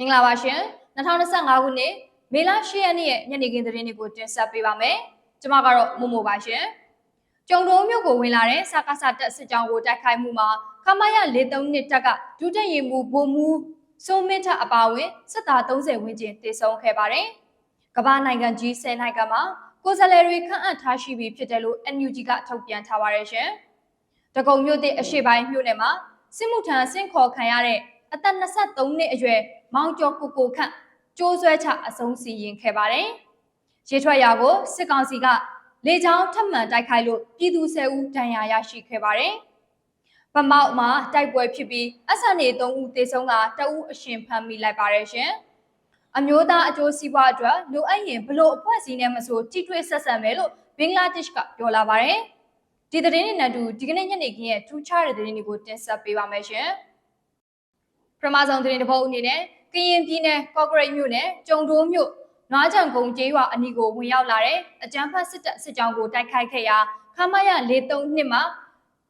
မင်္ဂလာပါရှင်2025ခုနှစ်မေလ10ရက်နေ့ရဲ့ညနေခင်းသတင်းတွေကိုတင်ဆက်ပေးပါမယ်ကျွန်မကတော့မို့မို့ပါရှင်ကျုံတုံးမြို့ကိုဝင်လာတဲ့စကားစတက်စစ်ကြောင်းကိုတိုက်ခိုက်မှုမှာခမရ43နှစ်တက်ကဒုတက်ရင်မူဘုံမူစိုးမင်းထအပါအဝင်စစ်သား30ဝန်းကျင်တေဆုံးခဲ့ပါတယ်ကမ္ဘာနိုင်ငံကြီး10နိုင်ငံမှာကိုယ်စားလှယ်တွေခန့်အပ်ထားရှိပြီးဖြစ်တယ်လို့ NUG ကထုတ်ပြန်ထားပါတယ်ရှင်တကုံမြို့တဲ့အရှိပိုင်းမြို့နယ်မှာစစ်မှုထမ်းဆင့်ခေါ်ခံရတဲ့အသက်23နှစ်အရွယ် မောင်ကျော်ကိုကိုခန့်ကျိုးဆွဲချအဆုံးစီရင်ခဲ့ပါတယ်။ရေထွက်ရာကိုစစ်ကောင်စီကလေကြောင်းထပ်မံတိုက်ခိုက်လို့ပြည်သူ10ဦးဒဏ်ရာရရှိခဲ့ပါတယ်။ဗမောက်မှာတိုက်ပွဲဖြစ်ပြီးအဆန်နေ3ဦးသေဆုံးကတအူးအရှင်ဖမ်းမိလိုက်ပါတယ်ရှင်။အမျိုးသားအကျိုးစီးပွားအတွက်လိုအပ်ရင်ဘလို့အဖွဲ့အစည်းနဲ့မဆိုတိတွေ့ဆက်ဆံမယ်လို့ဘင်္ဂလားဒေ့ရှ်ကပြောလာပါတယ်။ဒီသတင်းနဲ့အတူဒီကနေ့ညနေခင်းရဲ့ထူးခြားတဲ့သတင်းတွေကိုတင်ဆက်ပေးပါမယ်ရှင်။ပထမဆုံးသတင်းတစ်ပုဒ်အနေနဲ့ ကရင်ပြည်နယ်ကော့ဂရိတ်မြို့နယ်ကျုံတိုးမြို့နွားချံကုန်းကျေးရွာအနီးကိုဝင်ရောက်လာတဲ့အကြမ်းဖက်စစ်တပ်စစ်ကြောင်းကိုတိုက်ခိုက်ခဲ့ရာခမရ43နှစ်မှာ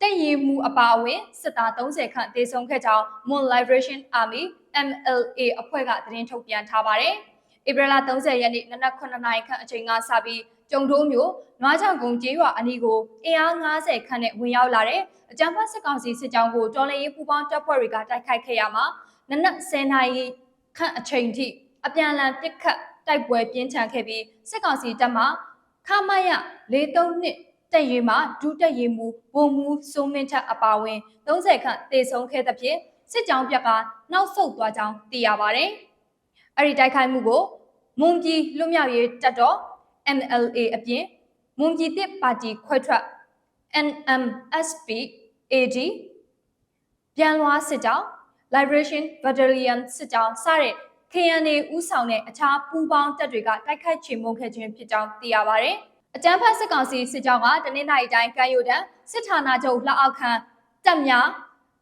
တက်ရီမူအပါအဝင်စစ်သား30ခန့်တေဆုံးခဲ့ကြောင်း Mon Liberation Army MLA အဖွဲ့ကသတင်းထုတ်ပြန်ထားပါတယ်။ဧပြီလ30ရက်နေ့နနက်9နာရီခန့်အချိန်ကစပြီးကျုံတိုးမြို့နွားချောင်ကုန်းကျေးရွာအနီးကိုအင်အား90ခန့်နဲ့ဝင်ရောက်လာတဲ့အကြမ်းဖက်စစ်ကောင်စီစစ်ကြောင်းကိုတော်လှန်ရေးပူးပေါင်းတပ်ဖွဲ့တွေကတိုက်ခိုက်ခဲ့ရမှာနနက်10နာရီ ခန့်အချိန်ထိအပြန်အလှန်ပစ်ခတ်တိုက်ပွဲပြင်းထန်ခဲ့ပြီးစစ်ကောင်စီတပ်မှခမရ43နှစ်တက်ရေးမှာဒုတက်ရေးမူဘုံမူစိုးမင်းထက်အပါဝင်30ခန့်တေဆုံးခဲ့သဖြင့်စစ်ကြောင်းပြက်ကနောက်ဆုတ်သွားကြောင်းသိရပါတယ်။အဲ့ဒီတိုက်ခိုက်မှုကိုမွန်ပြည်လွတ်မြောက်ရေးတပ်တော် MLA အပြင်မွန်ပြည်တစ်ပါတီခွဲထွက် NMSP AD ပြန်လွှားစစ်ကြောင်း Liberation Battalion စစ်ကြောင်းစတဲ့ KNA ဦးဆောင်တဲ့အခြားပူးပေါင်းတပ်တွေကတိုက်ခိုက်ချေမှုန်းခဲ့ခြင်းဖြစ်ကြောင်းသိရပါတယ်။အကြမ်းဖက်စစ်ကောင်စီစစ်ကြောင်းကတနင်္လာရီတိုင်းကံရိုတန်းစစ်ဌာနချုပ်လက်အောက်ခံတပ်များ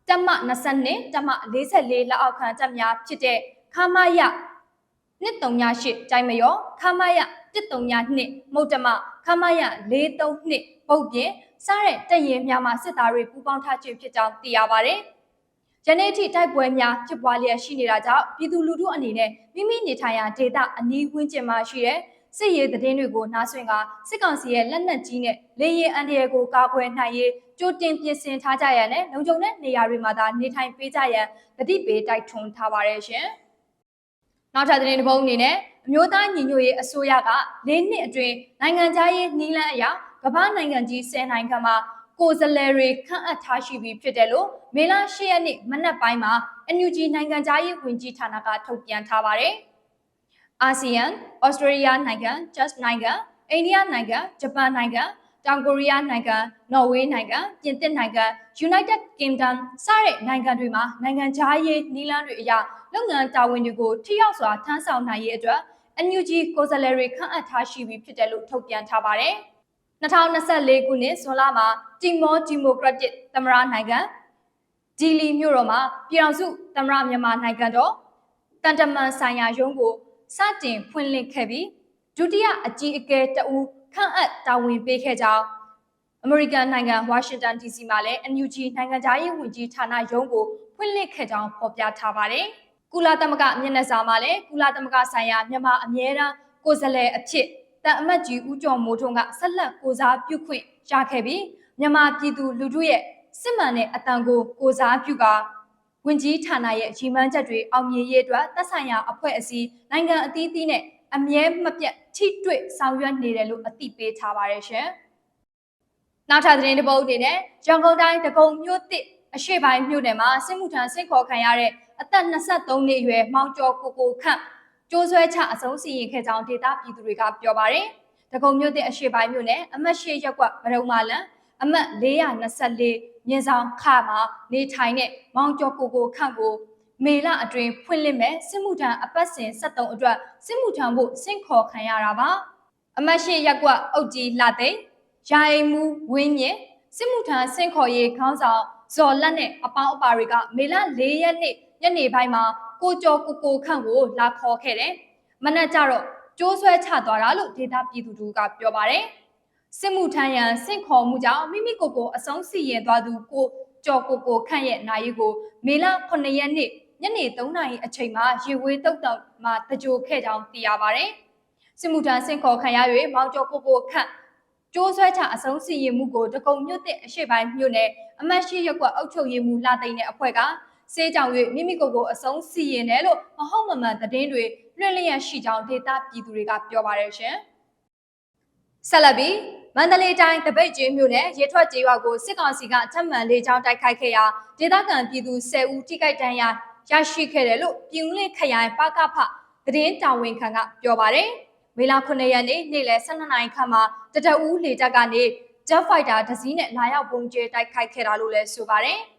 တပ်မ22တပ်မ44လက်အောက်ခံတပ်များဖြစ်တဲ့ခမရ138ကျိုင်းမရောခမရ132မုတ်တမခမရ432ပုတ်ပြင်စားတဲ့တရင်များမှာစစ်သားတွေပူးပေါင်းထားခြင်းဖြစ်ကြောင်းသိရပါတ ယ်။ယနေ့ထိတိုက်ပွဲများဖြစ်ပွားလျက်ရှိနေတာကြောင့်ပြည်သူလူထုအနေနဲ့မိမိနေထိုင်ရာဒေသအနီးဝန်းကျင်မှာရှိတဲ့စစ်ရေးသတင်းတွေကိုနားဆွင့်ကစစ်ကောင်စီရဲ့လက်နက်ကြီးနဲ့လေရင်အန်တရယ်ကိုကာကွယ်နိုင်ရေးကြိုတင်ပြင်ဆင်ထားကြရတဲ့လုံခြုံတဲ့နေရာတွေမှာသာနေထိုင်ပေးကြရန်တတိပေးတိုက်ထွန်းထားပါတယ်ရှင်။နောက်ထပ်သတင်းတစ်ပုဒ်အနေနဲ့အမျိုးသားညီညွတ်ရေးအစိုးရက၄နှစ်အတွင်းနိုင်ငံခြားရေးနှီးလန်းအရာကမ္ဘာနိုင်ငံကြီး10နိုင်ငံမှာ ကိုယ်စားလှယ်တွေခန့်အပ်ထားရှိပြီးဖြစ်တယ်လို့မေလ10ရက်နေ့မနက်ပိုင်းမှာ NUG နိုင်ငံခြားရေးဝန်ကြီးဌာနကထုတ်ပြန်ထားပါတယ်။အာဆီယံ၊ဩစတြေးလျနိုင်ငံ၊ဂျတ်နိုင်ငံ၊အိန္ဒိယနိုင်ငံ၊ဂျပန်နိုင်ငံ၊တောင်ကိုရီးယားနိုင်ငံ၊နော်ဝေးနိုင်ငံ၊ပြင်သစ်နိုင်ငံ၊ United Kingdom စတဲ့နိုင်ငံတွေမှာနိုင်ငံခြားရေးနည်းလမ်းတွေအရလုပ်ငန်းတာဝန်တွေကိုထိရောက်စွာထမ်းဆောင်နိုင်ရေးအတွက် NUG ကိုယ်စားလှယ်တွေခန့်အပ်ထားရှိပြီးဖြစ်တယ်လို့ထုတ်ပြန်ထားပါတယ်။ 2024ခုနှစ်ဇွန်လမှာတီမောဒီမိုကရက်တစ်သမ္မတနိုင်ငံဒီလီမြို့တော်မှာပြည်အောင်စုသမ္မတမြန်မာနိုင်ငံတော်တန်တမန်ဆိုင်ရာရုံးကိုစတင်ဖွင့်လှစ်ခဲ့ပြီးဒုတိယအကြီးအကဲတဦးခန့်အပ်တာဝန်ပေးခဲ့ကြောင်းအမေရိကန်နိုင်ငံဝါရှင်တန် DC မှာလည်း NUG နိုင်ငံသားရေးဝန်ကြီးဌာနရုံးကိုဖွင့်လှစ်ခဲ့ကြောင်းဖော်ပြထားပါတယ်။ကုလသမဂ္ဂမျက်နှာစာမှာလည်းကုလသမဂ္ဂဆိုင်ရာမြန်မာအမြဲတမ်းကိုယ်စားလှယ်အဖြစ် တန်အမတ်ကြီးဦးကျော်မိုးထွန်းကဆက်လက်ကိုစားပြုခွင့်ရခဲ့ပြီးမြန်မာပြည်သူလူထုရဲ့စစ်မှန်တဲ့အတန်ကိုကိုစားပြုကဝင်ကြီးဌာနရဲ့ရည်မှန်းချက်တွေအောင်မြင်ရေးအတွက်သက်ဆိုင်ရာအဖွဲ့အစည်းနိုင်ငံအသီးသီးနဲ့အမြဲမပြတ်ထိတွေ့ဆောင်ရွက်နေတယ်လို့အသိပေးထားပါတယ်ရှင်။နောက်ထပ်သတင်းတစ်ပုဒ်အနေနဲ့ရန်ကုန်တိုင်းတကုံမြို့တစ်အရှိပိုင်းမြို့နယ်မှာစစ်မှုထမ်းစစ်ခေါ်ခံရတဲ့အသက်23နှစ်အရွယ်မောင်ကျော်ကိုကိုခန့် ကျိုးဆွဲချအဆုံးစီရင်ခဲ့ကြောင်းဒေတာပြည်သူတွေကပြောပါတယ်။တကုံမြို့တဲ့အရှိပိုင်းမြို့နယ်အမတ်ရှိရက်ကွက်ဗရုံမာလန်အမတ်424မြင်းဆောင်ခမှာနေထိုင်တဲ့မောင်ကျော်ကိုကိုခန့်ကိုမေလအတွင်းဖွင့်လှစ်မဲ့စစ်မှုထမ်းအပတ်စဉ်73အတွက်စစ်မှုထမ်းဖို့စင့်ခေါ်ခံရတာပါအမတ်ရှိရက်ကွက်အုတ်ကြီးလာသိရာအိမ်မူဝင်းမြင့်စစ်မှုထမ်းစင့်ခေါ်ရေးခေါင်းဆောင်ဇော်လက်နဲ့အပေါင်းအပါတွေကမေလ၄ရက်နေ့ ညနေပိုင်းမှာကိုကျော်ကိုကိုခန့်ကိုလာခေါ်ခဲ့တယ်။မနက်ကျတော့ကျိုးဆွဲချသွားတာလို့ဒေတာပြည်သူတို့ကပြောပါတယ်။စစ်မှုထမ်းရန်စင့်ခေါ်မှုကြောင့်မိမိကိုယ်ကိုအဆုံးစီရင်သွားသူကိုကျော်ကိုကိုခန့်ရဲ့နိုင်ရီကိုမေလ9ရက်နေ့ညနေ3နာရီအချိန်မှာရေဝေးတုတ်တောင်မှာတကြိုခဲ့ကြောင်းသိရပါတယ်။စစ်မှုထမ်းဆင့်ခေါ်ခံရ၍မောင်ကျော်ကိုကိုခန့်ကျိုးဆွဲချအဆုံးစီရင်မှုကိုတကုံမြို့တဲ့အရှိပိုင်းမြို့နယ်အမတ်ရှိရက်ကွက်အုပ်ချုပ်ရေးမှူးလာသိန်းတဲ့အဖွဲ့က စေးကြောင်၍မိမိကိုယ်ကိုအဆုံးစီရင်တယ်လို့မဟုတ်မမှန်သတင်းတွေလွှင့်လျက်ရှိကြောင်းဒေတာပြည်သူတွေကပြောပါတယ်ရှင်။ဆက်လက်ပြီးမန္တလေးတိုင်းတပိတ်ကျင်းမြို့နယ်ရေထွက်ကျေးရွာကိုစစ်ကောင်စီကထပ်မံလေးချောင်းတိုက်ခိုက်ခဲ့ရာဒေသခံပြည်သူ10ဦးထိခိုက်ဒဏ်ရာရရှိခဲ့တယ်လို့ပြည်ဦးလေးခရိုင်ပကဖသတင်းတာဝန်ခံကပြောပါတယ်။မေလ9ရက်နေ့နေ့လယ်12နာရီခန့်မှာတတအူးလေတပ်ကနေ Jet Fighter တစ်စီးနဲ့လာရောက်ပုံကျဲတိုက်ခိုက်ခဲ့တာလို့လည်းဆိုပါတယ်။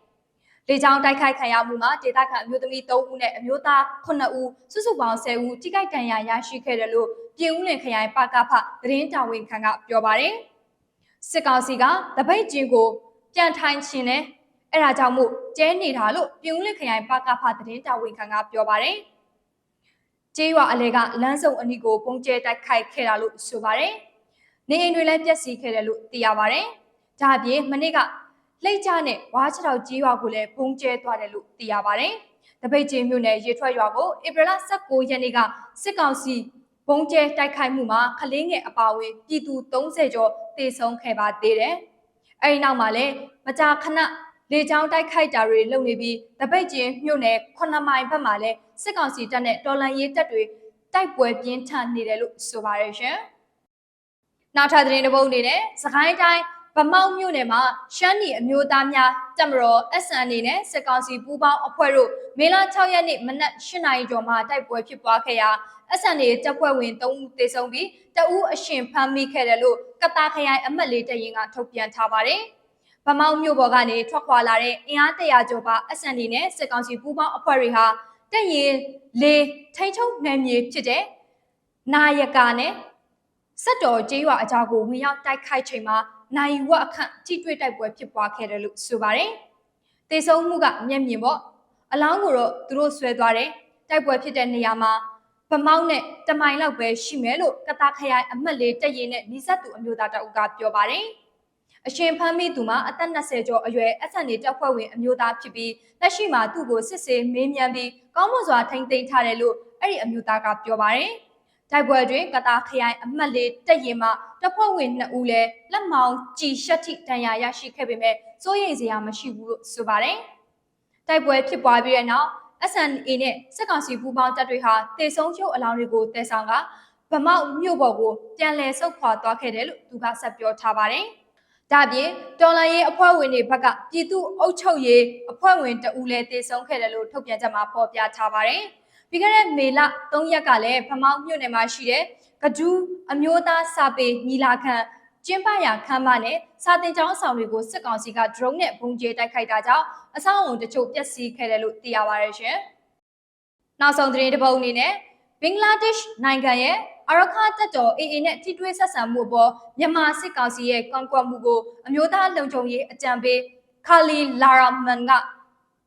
လေကြောင်းတိုက်ခိုက်ခံရမှုမှာဒေသခံအမျိုးသမီး3ဦးနဲ့အမျိုးသား9ဦးစုစုပေါင်း10ဦးထိခိုက်ဒဏ်ရာရရှိခဲ့တယ်လို့ပြည်ဦးလင်ခရိုင်ပကဖသတင်းတာဝန်ခံကပြောပါတယ်။စစ်ကောင်စီကတပိတ်ကျင်းကိုပြန်ထိုင်ခြင်းနဲ့အဲ့ဒါကြောင့်မို့ကျဲနေတာလို့ပြည်ဦးလင်ခရိုင်ပကဖသတင်းတာဝန်ခံကပြောပါတယ်။ကျေးရွာအလဲကလမ်းစုံအနီးကိုပုံကျဲတိုက်ခိုက်ခဲ့တာလို့ဆိုပါတယ်။နေအိမ်တွေလည်းပျက်စီးခဲ့တယ်လို့သိရပါတယ်။ဒါအပြင်မနေ့က လှိတ်ကြနဲ့ဝါးချောက်ကြီးရွာကိုလည်းပုံကျဲသွားတယ်လို့သိရပါတယ်။တပိတ်ချင်းမြို့နယ်ရေထွက်ရွာကိုဧပြီလ19ရက်နေ့ကစစ်ကောင်စီဘုံကျဲတိုက်ခိုက်မှုမှာခလင်းငယ်အပါအဝင်ပြည်သူ30ကျော်သေဆုံးခဲ့ပါသေးတယ်။အဲဒီနောက်မှာလည်းမကြာခဏလေကြောင်းတိုက်ခိုက်တာတွေလုပ်နေပြီးတပိတ်ချင်းမြို့နယ်9မိုင်ဘက်မှာလည်းစစ်ကောင်စီတပ်နဲ့တော်လန်ရေးတပ်တွေတိုက်ပွဲပြင်းထန်နေတယ်လို့ဆိုပါရရှင်။နောက်ထပ်သတင်းတစ်ပုဒ်အနေနဲ့စကိုင်းတိုင်း ဗမောက်မြို့နယ်မှာရှမ်းပြည်အမျိုးသားများတပ်မတော် SN အနေနဲ့စစ်ကောင်စီပူးပေါင်းအဖွဲ့တို့မေလ6ရက်နေ့မနက်8နာရီကျော်မှာတိုက်ပွဲဖြစ်ပွားခဲ့ရာ SN ရဲ့တပ်ဖွဲ့ဝင်3ဦးသေဆုံးပြီးတဦးအရှင်ဖမ်းမိခဲ့တယ်လို့ကတာခရိုင်အမှတ်လေးတရင်ကထုတ်ပြန်ထားပါတယ်။ဗမောက်မြို့ပေါ်ကနေထွက်ခွာလာတဲ့အင်အားတရာကျော်ပါ SN နဲ့စစ်ကောင်စီပူးပေါင်းအဖွဲ့တွေဟာတပ်ရင်လေထိန်ချုံနယ်မြေဖြစ်တဲ့နာယကာနဲ့စက်တော်ကျေးရွာအကြောကိုဝင်ရောက်တိုက်ခိုက်ချိန်မှာ နိုင်ဝက်အခန့်ထိတွေ့တိုက်ပွဲဖြစ်ပွားခဲ့တယ်လို့ဆိုပါတယ်။တေဆုံးမှုကမျက်မြင်ပေါ့။အလောင်းကိုတော့သူတို့ဆွဲသွားတယ်။တိုက်ပွဲဖြစ်တဲ့နေရာမှာဗမောက်နဲ့တမိုင်လောက်ပဲရှိမယ်လို့ကတာခရိုင်အမှတ်လေးတက်ရင်နဲ့နီးစပ်သူအမျိုးသားတအုပ်ကပြောပါတယ်။အရှင်ဖမ်းမိသူမှာအသက်20ကျော်အရွယ် SND တပ်ဖွဲ့ဝင်အမျိုးသားဖြစ်ပြီးလက်ရှိမှာသူ့ကိုစစ်ဆေးမေးမြန်းပြီးကောင်းမွန်စွာထိန်းသိမ်းထားတယ်လို့အဲ့ဒီအမျိုးသားကပြောပါတယ်။ တိုက်ပွဲတွင်ကတာခရိုင်အမှတ်လေးတက်ရင်မှတပ်ဖွဲ့ဝင်2ဦးလည်းလက်မောင်းကြည်ရှက်ထိတန်ရာရရှိခဲ့ပေမဲ့စိုးရိမ်စရာမရှိဘူးလို့ဆိုပါတယ်။တိုက်ပွဲဖြစ်ပွားပြီးတဲ့နောက် SNA နဲ့စစ်ကောင်စီပူးပေါင်းတပ်တွေဟာတေဆုံးရုပ်အလောင်းတွေကိုတည်ဆောင်ကဗမောက်မြို့ပေါ်ကိုပြန်လည်ဆုတ်ခွာသွားခဲ့တယ်လို့သူကဆက်ပြောထားပါတယ်။ဒါပြင်တော်လန်ရေးအဖွဲ့ဝင်တွေဘက်ကပြည်သူ့အုပ်ချုပ်ရေးအဖွဲ့ဝင်တဦးလည်းတေဆုံးခဲ့တယ်လို့ထုတ်ပြန်ချက်မှာဖော်ပြထားပါတယ်။ ပြီးခဲ့တဲ့မေလ3ရက်ကလည်းဗမောက်မြို့နယ်မှာရှိတဲ့ကဒူးအမျိုးသားစာပေညီလာခံကျင်းပရာခမ်းမနဲ့စာတင်ကျောင်းဆောင်တွေကိုစစ်ကောင်စီက drone နဲ့ပုံကျဲတိုက်ခိုက်တာကြောင့်အဆောက်အုံတချို့ပျက်စီးခဲ့တယ်လို့သိရပါတယ်ရှင်။နောက်ဆုံးသတင်းတစ်ပုဒ်အနေနဲ့ဘင်္ဂလားဒေ့ရှ်နိုင်ငံရဲ့အရခါတပ်တော် AA နဲ့ထိတွေ့ဆက်ဆံမှုအပေါ်မြန်မာစစ်ကောင်စီရဲ့ကန့်ကွက်မှုကိုအမျိုးသားလုံခြုံရေးအကြံပေးခါလီလာရာမန်က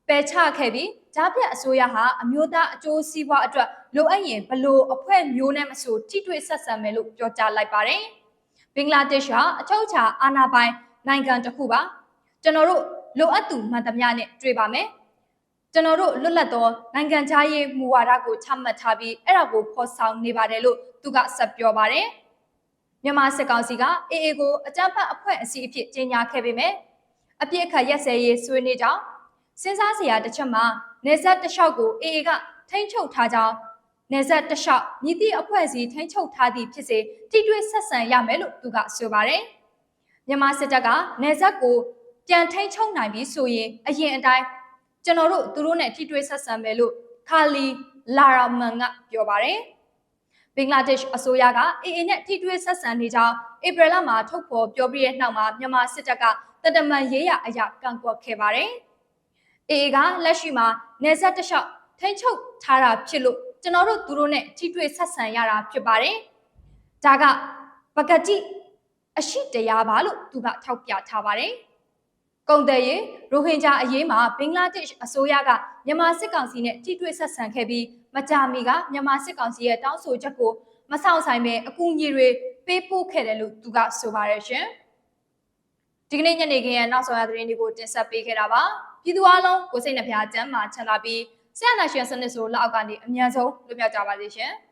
ပယ်ချခဲ့ပြီးဂျားပြတ်အစိုးရဟာအမျိုးသားအကျိုးစီးပွားအတွက်လိုအပ်ရင်ဘလို့အဖွဲ့မျိုးနဲ့မဆိုထိတွေ့ဆက်ဆံမယ်လို့ပြောကြားလိုက်ပါတယ်။ဘင်္ဂလားဒေ့ရှ်ဟာအချုပ်အခြာအာဏာပိုင်နိုင်ငံတစ်ခုပါ။ကျွန်တော်တို့လိုအပ်သူမှန်သမျှနဲ့တွေ့ပါမယ်။ကျွန်တော်တို့လွတ်လပ်သောနိုင်ငံခြားရေးမူဝါဒကိုချမှတ်ထားပြီးအဲ့ဒါကိုဖော်ဆောင်နေပါတယ်လို့သူကဆက်ပြောပါတယ်။မြန်မာစစ်ကောင်စီက AA ကိုအကြမ်းဖက်အဖွဲ့အစည်းအဖြစ်ကြေညာခဲ့ပေမဲ့အပြစ်အခတ်ရက်စဲရေးဆွေးနွေးကြောင်း စဉ်းစားစရာတစ်ချက်မှာနေဆက်တလျှောက်ကို AA ကထိန်းချုပ်ထားကြောင်းနေဆက်တလျှောက်မြစ်တိအဖွဲ့အစည်းထိန်းချုပ်ထားသည့်ဖြစ်စေထိတွေ့ဆက်ဆံရမယ်လို့သူကဆိုပါတယ်။မြန်မာစစ်တပ်ကနေဆက်ကိုပြန်ထိန်းချုပ်နိုင်ပြီဆိုရင်အရင်အတိုင်းကျွန်တော်တို့သူတို့နဲ့ထိတွေ့ဆက်ဆံမယ်လို့ခါလီလာရာမန်ကပြောပါတယ်။ဘင်္ဂလားဒေ့ရှ်အစိုးရက AA နဲ့ထိတွေ့ဆက်ဆံနေကြောင်းဧပြီလမှာထုတ်ဖော်ပြောပြတဲ့နောက်မှာမြန်မာစစ်တပ်ကတတမန်ရေးရအရာကန့်ကွက်ခဲ့ပါတယ်။ AA ကလက်ရှိမှာနေဆက်တလျှောက်ထိန်းချုပ်ထားတာဖြစ်လို့ကျွန်တော်တို့သူတို့နဲ့ထိတွေ့ဆက်ဆံရတာဖြစ်ပါတယ်။ဒါကပကတိအရှိတရားပါလို့သူကထောက်ပြထားပါတယ်။ကုန်တယ်ရေရိုဟင်ဂျာအရေးမှာဘင်္ဂလားဒေ့ရှ်အစိုးရကမြန်မာစစ်ကောင်စီနဲ့ထိတွေ့ဆက်ဆံခဲ့ပြီးမကြာမီကမြန်မာစစ်ကောင်စီရဲ့တောင်းဆိုချက်ကိုမဆောင်ဆိုင်ပဲအကူအညီတွေပေးပို့ခဲ့တယ်လို့သူကဆိုပါတယ်ရှင်။ဒီကနေ့ညနေခင်းရဲ့နောက်ဆုံးရသတင်းတွေကိုတင်ဆက်ပေးခဲ့တာပါ။ ပြည်သူအလုံးကိုစိတ်နှဖျားချမ်းသာချမ်းသာပြီးဆရာနာရှင်စနစ်ဆိုလက်အောက်ကနေအမြန်ဆုံးလွတ်မြောက်ကြပါစေရှင်။